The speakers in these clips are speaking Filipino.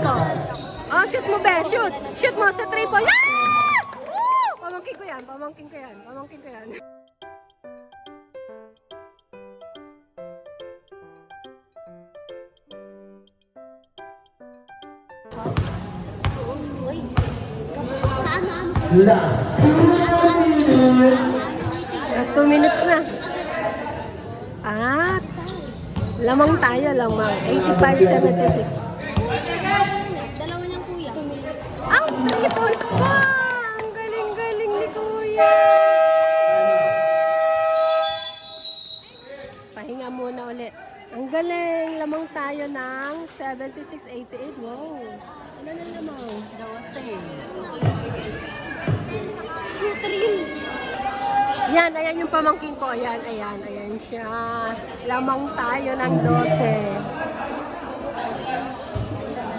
ko. Oh, shoot mo, be. Shoot. Shoot mo sa three point. Yeah! Woo! Pamangkin ko yan. Pamangkin ko yan. Pamangkin ko yan. Last two minutes. Last two minutes na. At lamang tayo, lamang. 85, 76. Pahinga muna ulit. Ang galing! Lamang tayo ng 76-88. Wow! Ano na lamang? Yan, ayan yung pamangkin ko. Ayan, ayan, ayan siya. Lamang tayo ng 12.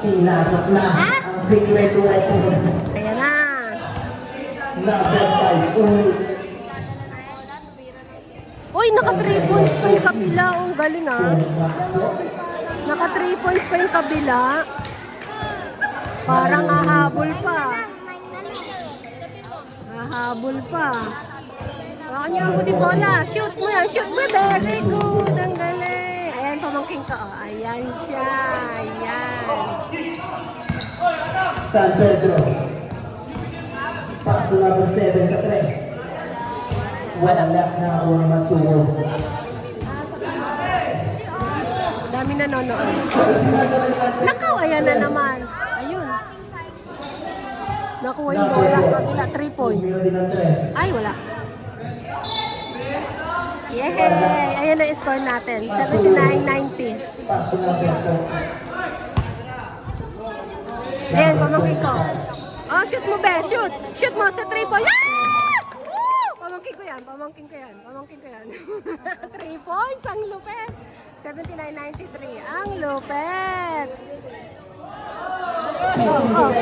Pinasok na ang secret weapon. Ayan na. Number 5 ulit. Uy, naka 3 points pa yung kabila. Oh, Ang galing ah. Naka 3 points pa yung kabila. Parang ahabol pa. Ahabol pa. Baka niya ako di bola. Shoot mo yan. Shoot mo. Very good. Ang galing. Ayan, pamangking ka. Oh. Ayan siya. Ayan. San Pedro. Pass to number 7 sa 3. Lap na ako ang Matsuo. Dami nanonood. Nakaw, ayan na naman. Ayun. Nakuha yung bola. Kabila, 3 points. Tumiro din ang 3. Ay, wala. Yay! Ayan na score natin. 79-90. Pass to number 4. Ayan, pamangkin ko. Oh, shoot mo, be. Shoot. Shoot mo sa 3 points. Ah! Pamangkin ko yan. Pamangkin ko yan. 3 points. Ang lupet. 79-93. Ang lupet. Oh, oh, oh.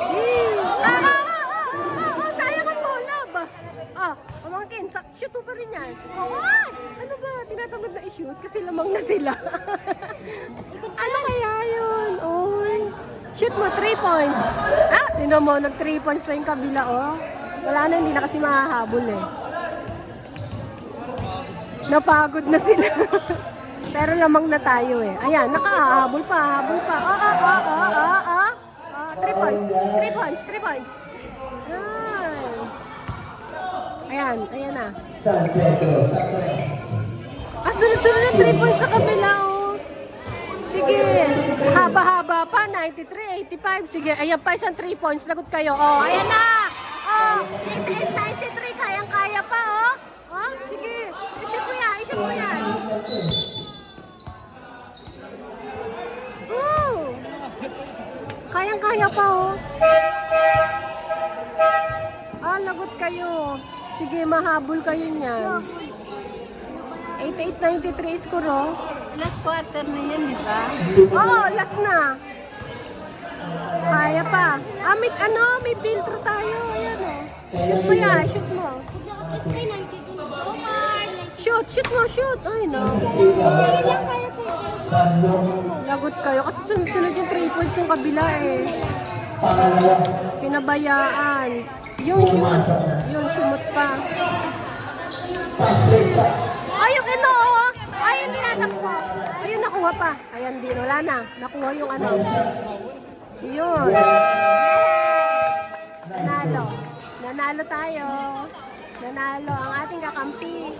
Hmm. Ah, ah, ah, ah, ah, sayang ang bola ba? Ah, pamangkin, sa- shoot mo pa rin yan. Oh, ay! Ano ba? Tinatamad na i-shoot kasi lamang na sila. ano kaya. Shoot mo, 3 points. Ah, tinan mo, nag 3 points pa yung kabila, oh. Wala na, hindi na kasi mahahabol eh. Napagod na sila. Pero lamang na tayo eh. Ayan, nakahabol pa, habol pa. Ah, ah, ah, ah, ah, ah. Ah, 3 points, 3 points, 3 points. Ay. Ayan, ayan na. San Pedro sa 3. Ah, sunod-sunod na 3 points sa kabila, oh. Sige. Haba-haba pa, 93, 85. Sige, ayan pa isang 3 points. Lagot kayo. Oh, ayan na. Oh, 88, 93. Kayang-kaya pa, oh. Oh, sige. I-shoot mo yan, i-shoot mo yan. Woo! Kayang-kaya pa, oh. Ah, lagot kayo. Sige, mahabol kayo niyan. 88-93 score, oh. Last quarter na yan, di ba? Oo, last na. Kaya pa. Ah, may, ano, may filter tayo. Ayan, oh. Shoot mo yan, shoot mo. Shoot, shoot mo, shoot. Ay, no. Lagot kayo. Kasi sunod-sunod yung 3 points yung kabila, eh. Pinabayaan. Yung, na. yung sumot pa. Ay, yung ano, nakuha pa. Ayan, din. Wala na. Nakuha yung ano. Yun. Nanalo. Nanalo tayo. Nanalo ang ating kakampi.